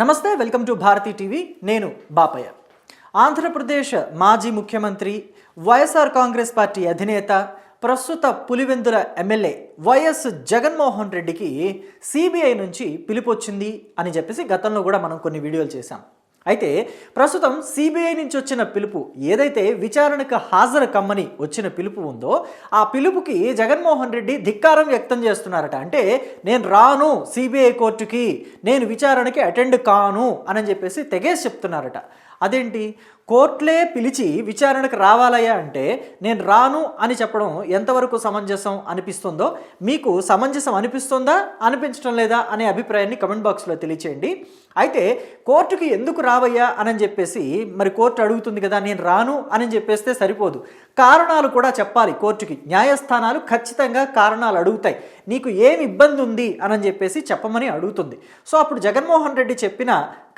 నమస్తే welcome to Bharati TV. నేను బాపయ్య. ఆంధ్రప్రదేశ్ మాజీ ముఖ్యమంత్రి వైఎస్ఆర్ కాంగ్రెస్ పార్టీ అధినేత ప్రస్తుత పులివెందుల ఎమ్మెల్యే వైఎస్ జగన్మోహన్ రెడ్డికి సిబిఐ నుంచి పిలుపు వచ్చింది అని చెప్పేసి గతంలో కూడా మనం కొన్ని వీడియోలు చేశాం. అయితే ప్రస్తుతం సిబిఐ నుంచి వచ్చిన పిలుపు ఏదైతే విచారణకు హాజరు కమ్మని వచ్చిన పిలుపు ఉందో ఆ పిలుపుకి జగన్మోహన్ రెడ్డి ధిక్కారం వ్యక్తం చేస్తున్నారట. అంటే నేను రాను సిబిఐ కోర్టుకి నేను విచారణకి అటెండ్ కాను అని చెప్పేసి తెగేసి చెప్తున్నారట. అదేంటి? కోర్టులే పిలిచి విచారణకు రావాలయ్యా అంటే నేను రాను అని చెప్పడం ఎంతవరకు సమంజసం అనిపిస్తుందో మీకు సమంజసం అనిపిస్తుందా అనిపించడం లేదా అనే అభిప్రాయాన్ని కమెంట్ బాక్స్లో తెలియచేయండి. అయితే కోర్టుకి ఎందుకు రావయ్యా అని చెప్పేసి మరి కోర్టు అడుగుతుంది కదా నేను రాను అని చెప్పేస్తే సరిపోదు. కారణాలు కూడా చెప్పాలి కోర్టుకి. న్యాయస్థానాలు ఖచ్చితంగా కారణాలు అడుగుతాయి. నీకు ఏమి ఇబ్బంది ఉంది అని చెప్పేసి చెప్పమని అడుగుతుంది. సో అప్పుడు జగన్మోహన్ రెడ్డి చెప్పిన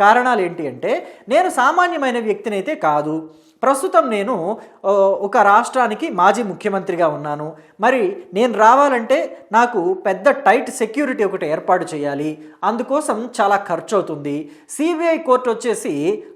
కారణాలు ఏంటి అంటే నేను సామాన్యమైన వ్యక్తినైతే కాదు. ప్రస్తుతం నేను ఒక రాష్ట్రానికి మాజీ ముఖ్యమంత్రిగా ఉన్నాను. మరి నేను రావాలంటే నాకు పెద్ద టైట్ సెక్యూరిటీ ఒకటి ఏర్పాటు చేయాలి. అందుకోసం చాలా ఖర్చు అవుతుంది సిబిఐ కోర్టు వచ్చేసి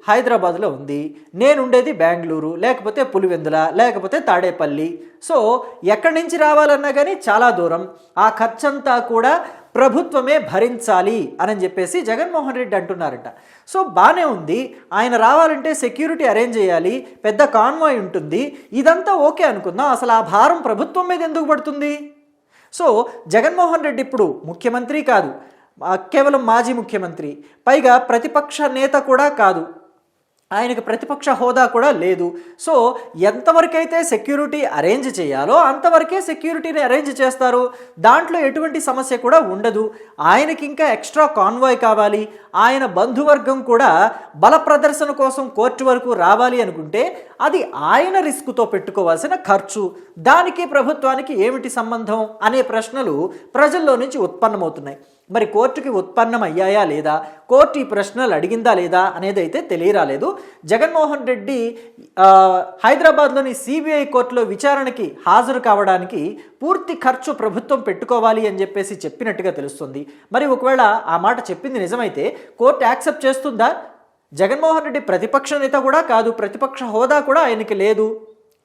హైదరాబాద్లో ఉంది. నేను ఉండేది బెంగళూరు లేకపోతే పులివెందుల లేకపోతే తాడేపల్లి. సో ఎక్కడి నుంచి రావాలన్నా కానీ చాలా దూరం. ఆ ఖర్చంతా కూడా ప్రభుత్వమే భరించాలి అని చెప్పేసి జగన్మోహన్ రెడ్డి అంటున్నారట. సో బాగానే ఉంది. ఆయన రావాలంటే సెక్యూరిటీ అరేంజ్ చేయాలి. పెద్ద కాన్వాయ్ ఉంటుంది. ఇదంతా ఓకే అనుకుందాం. అసలు ఆ భారం ప్రభుత్వం మీద ఎందుకు పడుతుంది? సో జగన్మోహన్ రెడ్డి ఇప్పుడు ముఖ్యమంత్రి కాదు. కేవలం మాజీ ముఖ్యమంత్రి. పైగా ప్రతిపక్ష నేత కూడా కాదు. ఆయనకు ప్రతిపక్ష హోదా కూడా లేదు. సో ఎంతవరకైతే సెక్యూరిటీ అరేంజ్ చేయాలో అంతవరకే సెక్యూరిటీని అరేంజ్ చేస్తారు. దాంట్లో ఎటువంటి సమస్య కూడా ఉండదు. ఆయనకి ఇంకా ఎక్స్ట్రా కాన్వాయ్ కావాలి. ఆయన బంధువర్గం కూడా బల ప్రదర్శన కోసం కోర్టు వరకు రావాలి అనుకుంటే అది ఆయన రిస్క్తో పెట్టుకోవాల్సిన ఖర్చు. దానికి ప్రభుత్వానికి ఏమిటి సంబంధం అనే ప్రశ్నలు ప్రజల్లో నుంచి ఉత్పన్నమవుతున్నాయి. మరి కోర్టుకి ఉత్పన్నం అయ్యాయా లేదా? కోర్టు ఈ ప్రశ్నలు అడిగిందా లేదా అనేది అయితే తెలియరాలేదు. జగన్మోహన్ రెడ్డి హైదరాబాద్లోని సిబిఐ కోర్టులో విచారణకి హాజరు కావడానికి పూర్తి ఖర్చు ప్రభుత్వం పెట్టుకోవాలి అని చెప్పేసి చెప్పినట్టుగా తెలుస్తుంది. మరి ఒకవేళ ఆ మాట చెప్పింది నిజమైతే కోర్టు యాక్సెప్ట్ చేస్తుందా? జగన్మోహన్ రెడ్డి ప్రతిపక్ష నేత కూడా కాదు ప్రతిపక్ష హోదా కూడా ఆయనకి లేదు.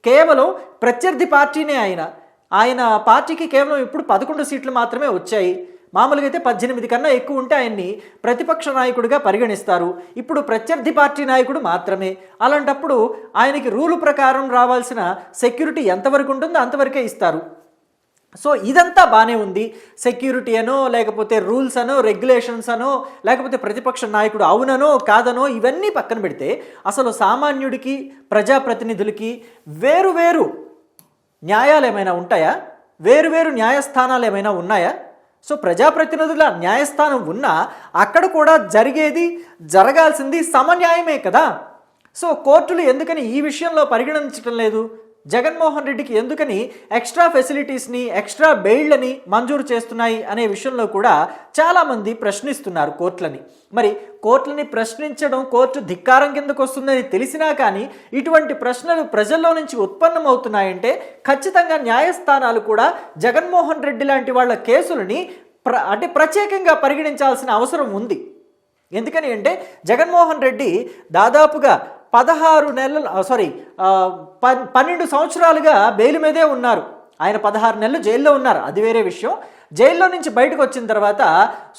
కేవలం ప్రత్యర్థి పార్టీనే ఆయన. ఆయన పార్టీకి కేవలం ఇప్పుడు పదకొండు సీట్లు మాత్రమే వచ్చాయి. మామూలుగా అయితే పద్దెనిమిది కన్నా ఎక్కువ ఉంటే ఆయన్ని ప్రతిపక్ష నాయకుడిగా పరిగణిస్తారు. ఇప్పుడు ప్రత్యర్థి పార్టీ నాయకుడు మాత్రమే. అలాంటప్పుడు ఆయనకి రూలు ప్రకారం రావాల్సిన సెక్యూరిటీ ఎంతవరకు ఉంటుందో అంతవరకే ఇస్తారు. సో ఇదంతా బాగానే ఉంది. సెక్యూరిటీ అనో లేకపోతే రూల్స్ అనో రెగ్యులేషన్స్ అనో లేకపోతే ప్రతిపక్ష నాయకుడు అవుననో కాదనో ఇవన్నీ పక్కన పెడితే అసలు సామాన్యుడికి ప్రజాప్రతినిధులకి వేరు వేరు న్యాయాలు ఏమైనా ఉంటాయా? వేరు వేరు న్యాయస్థానాలు ఏమైనా ఉన్నాయా? సో ప్రజాప్రతినిధుల న్యాయస్థానం ఉన్నా అక్కడ కూడా జరిగేది జరగాల్సింది సమన్యాయమే కదా? సో కోర్టులు ఎందుకని ఈ విషయంలో పరిగణించడం లేదు? జగన్మోహన్ రెడ్డికి ఎందుకని ఎక్స్ట్రా ఫెసిలిటీస్ని ఎక్స్ట్రా బెయిల్ని మంజూరు చేస్తున్నాయి అనే విషయంలో కూడా చాలామంది ప్రశ్నిస్తున్నారు కోర్టులని. మరి కోర్టులని ప్రశ్నించడం కోర్టు ధిక్కారం కిందకు వస్తుందని తెలిసినా కానీ ఇటువంటి ప్రశ్నలు ప్రజల్లో నుంచి ఉత్పన్నమవుతున్నాయంటే ఖచ్చితంగా న్యాయస్థానాలు కూడా జగన్మోహన్ రెడ్డి లాంటి వాళ్ళ కేసులని ప్ర అంటే ప్రత్యేకంగా పరిగణించాల్సిన అవసరం ఉంది. ఎందుకని అంటే జగన్మోహన్ రెడ్డి దాదాపుగా పదహారు నెలలు సారీ పన్నెండు సంవత్సరాలుగా బెయిల్ మీదే ఉన్నారు. ఆయన పదహారు నెలలు జైల్లో ఉన్నారు. అది వేరే విషయం. జైల్లో నుంచి బయటకు వచ్చిన తర్వాత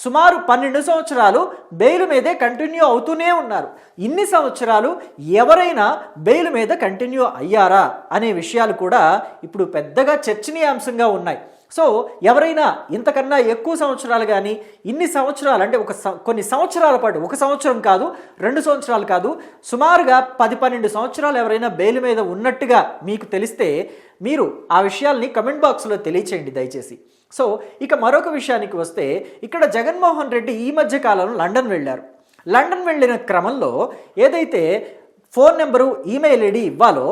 సుమారు పన్నెండు సంవత్సరాలు బెయిల్ మీదే కంటిన్యూ అవుతూనే ఉన్నారు. ఇన్ని సంవత్సరాలు ఎవరైనా బెయిల్ మీద కంటిన్యూ అయ్యారా అనే విషయాలు కూడా ఇప్పుడు పెద్దగా చర్చనీయాంశంగా ఉన్నాయి. సో ఎవరైనా ఇంతకన్నా ఎక్కువ సంవత్సరాలు కానీ ఇన్ని సంవత్సరాలు అంటే ఒక కొన్ని సంవత్సరాల పాటు ఒక సంవత్సరం కాదు రెండు సంవత్సరాలు కాదు సుమారుగా పది పన్నెండు సంవత్సరాలు ఎవరైనా బెయిల్ మీద ఉన్నట్టుగా మీకు తెలిస్తే మీరు ఆ విషయాల్ని కమెంట్ బాక్స్లో తెలియచేయండి దయచేసి. సో ఇక మరొక విషయానికి వస్తే ఇక్కడ జగన్మోహన్ రెడ్డి ఈ మధ్య కాలంలో లండన్ వెళ్ళారు. లండన్ వెళ్ళిన క్రమంలో ఏదైతే ఫోన్ నెంబరు ఈమెయిల్ ఐడి ఇవ్వాలో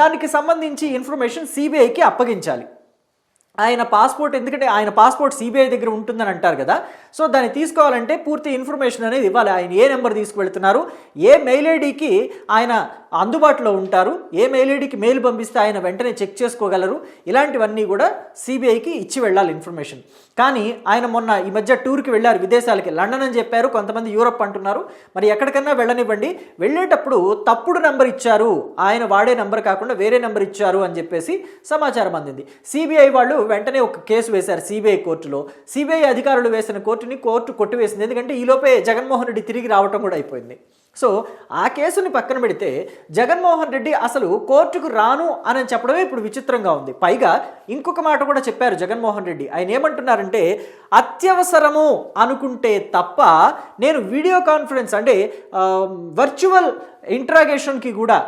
దానికి సంబంధించి ఇన్ఫర్మేషన్ సిబిఐకి అప్పగించాలి. ఆయన పాస్పోర్ట్ ఎందుకంటే ఆయన పాస్పోర్ట్ సిబిఐ దగ్గర ఉంటుందని అంటారు కదా. సో దాన్ని తీసుకోవాలంటే పూర్తి ఇన్ఫర్మేషన్ అనేది ఇవ్వాలి. ఆయన ఏ నెంబర్ తీసుకువెళ్తున్నారు ఏ మెయిల్ ఐడికి ఆయన అందుబాటులో ఉంటారు ఏ మెయిల్ ఐడికి మెయిల్ పంపిస్తే ఆయన వెంటనే చెక్ చేసుకోగలరు. ఇలాంటివన్నీ కూడా సిబిఐకి ఇచ్చి వెళ్ళాలి ఇన్ఫర్మేషన్. కానీ ఆయన మొన్న ఈ మధ్య టూర్కి వెళ్ళారు విదేశాలకి. లండన్ అని చెప్పారు కొంతమంది యూరప్ అంటున్నారు. మరి ఎక్కడికన్నా వెళ్ళనివ్వండి. వెళ్ళేటప్పుడు తప్పుడు నెంబర్ ఇచ్చారు. ఆయన వాడే నెంబర్ కాకుండా వేరే నెంబర్ ఇచ్చారు అని చెప్పేసి సమాచారం అందింది. సిబిఐ వాళ్ళు వెంటనే ఒక కేసు వేశారు సిబిఐ కోర్టులో. సిబిఐ అధికారులు వేసిన కోర్టుని కోర్టు కొట్టివేసింది. ఎందుకంటే ఈలోపే జగన్మోహన్ రెడ్డి తిరిగి రావటం కూడా అయిపోయింది. సో ఆ కేసుని పక్కన పెడితే జగన్మోహన్ రెడ్డి అసలు కోర్టుకు రాను అని చెప్పడమే ఇప్పుడు విచిత్రంగా ఉంది. పైగా ఇంకొక మాట కూడా చెప్పారు జగన్మోహన్ రెడ్డి. ఆయన ఏమంటున్నారంటే అత్యవసరము అనుకుంటే తప్ప నేను వీడియో కాన్ఫరెన్స్ అంటే వర్చువల్ ఇంట్రాగేషన్కి కూడా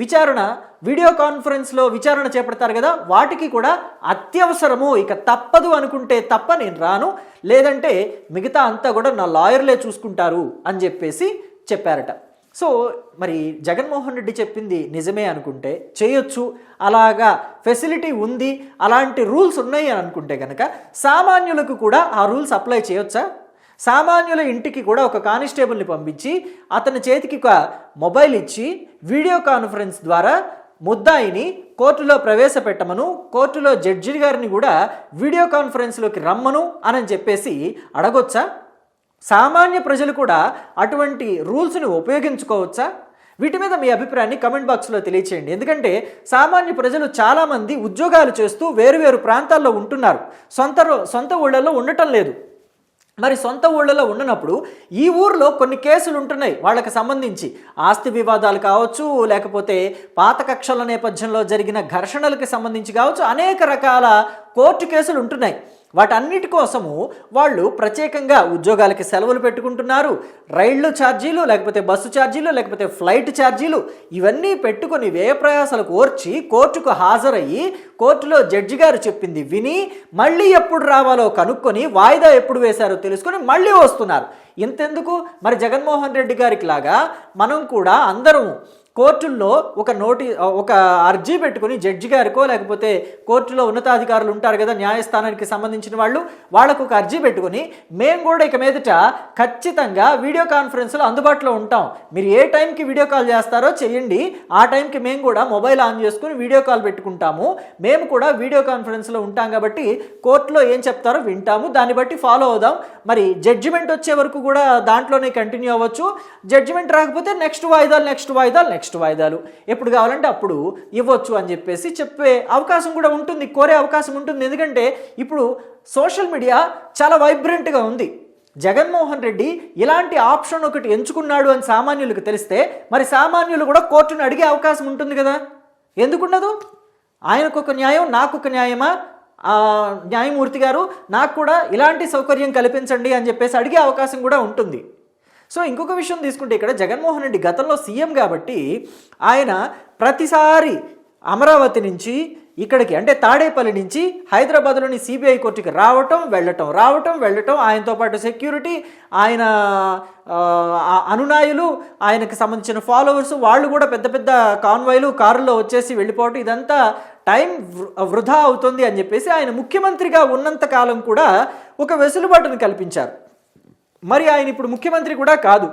విచారణ వీడియో కాన్ఫరెన్స్లో విచారణ చేపడతారు కదా వాటికి కూడా అత్యవసరము. ఇక తప్పదు అనుకుంటే తప్ప నేను రాను. లేదంటే మిగతా అంతా కూడా నా లాయర్లే చూసుకుంటారు అని చెప్పేసి చెప్పారట. సో మరి జగన్మోహన్ రెడ్డి చెప్పింది నిజమే అనుకుంటే చేయొచ్చు. అలాగా ఫెసిలిటీ ఉంది అలాంటి రూల్స్ ఉన్నాయి అని అనుకుంటే కనుక సామాన్యులకు కూడా ఆ రూల్స్ అప్లై చేయొచ్చా? సామాన్యుల ఇంటికి కూడా ఒక కానిస్టేబుల్ని పంపించి అతని చేతికి ఒక మొబైల్ ఇచ్చి వీడియో కాన్ఫరెన్స్ ద్వారా ముద్దాయిని కోర్టులో ప్రవేశపెట్టమను కోర్టులో జడ్జి గారిని కూడా వీడియో కాన్ఫరెన్స్లోకి రమ్మను అని చెప్పేసి అడగొచ్చా? సామాన్య ప్రజలు కూడా అటువంటి రూల్స్ని ఉపయోగించుకోవచ్చా? వీటి మీద మీ అభిప్రాయాన్ని కమెంట్ బాక్స్లో తెలియచేయండి. ఎందుకంటే సామాన్య ప్రజలు చాలామంది ఉద్యోగాలు చేస్తూ వేరువేరు ప్రాంతాల్లో ఉంటున్నారు. సొంత సొంత ఊళ్ళల్లో ఉండటం లేదు. మరి సొంత ఊళ్ళలో ఉండనప్పుడు ఈ ఊర్లో కొన్ని కేసులు ఉంటున్నాయి వాళ్ళకి సంబంధించి. ఆస్తి వివాదాలు కావచ్చు లేకపోతే పాత కక్షల నేపథ్యంలో జరిగిన ఘర్షణలకు సంబంధించి కావచ్చు అనేక రకాల కోర్టు కేసులు ఉంటున్నాయి. వాటన్నిటి కోసము వాళ్ళు ప్రత్యేకంగా ఉద్యోగాలకి సెలవులు పెట్టుకుంటున్నారు. రైళ్ళు ఛార్జీలు లేకపోతే బస్సు ఛార్జీలు లేకపోతే ఫ్లైట్ ఛార్జీలు ఇవన్నీ పెట్టుకొని వ్యయ ప్రయాసాలు కోర్చి కోర్టుకు హాజరయ్యి కోర్టులో జడ్జి గారు చెప్పింది విని మళ్ళీ ఎప్పుడు రావాలో కనుక్కొని వాయిదా ఎప్పుడు వేశారో తెలుసుకొని మళ్ళీ వస్తున్నారు. ఇంతెందుకు? మరి జగన్మోహన్ రెడ్డి గారికి లాగా మనం కూడా అందరం కోర్టుల్లో ఒక నోటి ఒక అర్జీ పెట్టుకుని జడ్జి గారికో లేకపోతే కోర్టులో ఉన్నతాధికారులు ఉంటారు కదా న్యాయస్థానానికి సంబంధించిన వాళ్ళు వాళ్ళకు ఒక అర్జీ పెట్టుకుని మేము కూడా ఇక మీదట ఖచ్చితంగా వీడియో కాన్ఫరెన్స్లో అందుబాటులో ఉంటాం. మీరు ఏ టైంకి వీడియో కాల్ చేస్తారో చేయండి ఆ టైంకి మేము కూడా మొబైల్ ఆన్ చేసుకుని వీడియో కాల్ పెట్టుకుంటాము. మేము కూడా వీడియో కాన్ఫరెన్స్లో ఉంటాం కాబట్టి కోర్టులో ఏం చెప్తారో వింటాము. దాన్ని బట్టి ఫాలో అవుదాం. మరి జడ్జిమెంట్ వచ్చే వరకు కూడా దాంట్లోనే కంటిన్యూ అవ్వచ్చు. జడ్జిమెంట్ రాకపోతే నెక్స్ట్ వాయిదాలు నెక్స్ట్ వాయిదాలు నెక్స్ట్ నెక్స్ట్ వాయిదాలు. ఎప్పుడు కావాలంటే అప్పుడు ఇవ్వచ్చు అని చెప్పేసి చెప్పే అవకాశం కూడా ఉంటుంది కోరే అవకాశం ఉంటుంది. ఎందుకంటే ఇప్పుడు సోషల్ మీడియా చాలా వైబ్రెంట్గా ఉంది. జగన్మోహన్ రెడ్డి ఇలాంటి ఆప్షన్ ఒకటి ఎంచుకున్నాడు అని సామాన్యులకు తెలిస్తే మరి సామాన్యులు కూడా కోర్టును అడిగే అవకాశం ఉంటుంది కదా? ఎందుకుండదు ఆయనకు ఒక న్యాయం నాకు ఒక న్యాయమా న్యాయమూర్తి గారు నాకు కూడా ఇలాంటి సౌకర్యం కల్పించండి అని చెప్పేసి అడిగే అవకాశం కూడా ఉంటుంది. సో ఇంకొక విషయం తీసుకుంటే ఇక్కడ జగన్మోహన్ రెడ్డి గతంలో సీఎం కాబట్టి ఆయన ప్రతిసారి అమరావతి నుంచి ఇక్కడికి అంటే తాడేపల్లి నుంచి హైదరాబాద్లోని సిబిఐ కోర్టుకి రావటం వెళ్ళటం రావటం వెళ్ళటం ఆయనతో పాటు సెక్యూరిటీ ఆయన అనునాయులు ఆయనకు సంబంధించిన ఫాలోవర్స్ వాళ్ళు కూడా పెద్ద పెద్ద కాన్వాయ్లు కారులో వచ్చేసి వెళ్ళిపోవటం ఇదంతా టైం వృధా అవుతుంది అని చెప్పేసి ఆయన ముఖ్యమంత్రిగా ఉన్నంత కాలం కూడా ఒక వెసులుబాటును కల్పించారు. మరి ఆయన ఇప్పుడు ముఖ్యమంత్రి కూడా కాదు.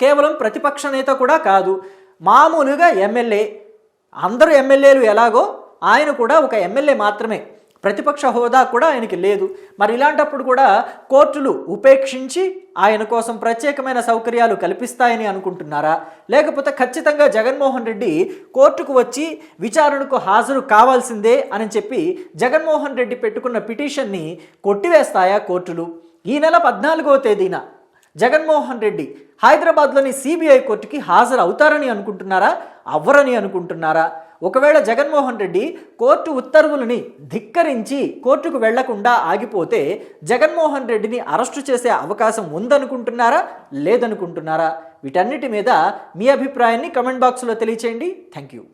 కేవలం ప్రతిపక్ష నేత కూడా కాదు. మామూలుగా ఎమ్మెల్యే అందరూ ఎమ్మెల్యేలు ఎలాగో ఆయన కూడా ఒక ఎమ్మెల్యే మాత్రమే. ప్రతిపక్ష హోదా కూడా ఆయనకి లేదు. మరి ఇలాంటప్పుడు కూడా కోర్టులు ఉపేక్షించి ఆయన కోసం ప్రత్యేకమైన సౌకర్యాలు కల్పిస్తాయని అనుకుంటున్నారా? లేకపోతే ఖచ్చితంగా జగన్మోహన్ రెడ్డి కోర్టుకు వచ్చి విచారణకు హాజరు కావాల్సిందే అని చెప్పి జగన్మోహన్ రెడ్డి పెట్టుకున్న పిటిషన్ని కొట్టివేస్తాయా కోర్టులు? ఈ నెల పద్నాలుగవ తేదీన జగన్మోహన్ రెడ్డి హైదరాబాద్లోని సిబిఐ కోర్టుకి హాజరు అవుతారని అనుకుంటున్నారా? అవ్వరని అనుకుంటున్నారా? ఒకవేళ జగన్మోహన్ రెడ్డి కోర్టు ఉత్తర్వులని ధిక్కరించి కోర్టుకు వెళ్ళకుండా ఆగిపోతే జగన్మోహన్ రెడ్డిని అరెస్టు చేసే అవకాశం ఉందనుకుంటున్నారా? లేదనుకుంటున్నారా? వీటన్నిటి మీద మీ అభిప్రాయాన్ని కమెంట్ బాక్స్లో తెలియచేయండి. Thank you.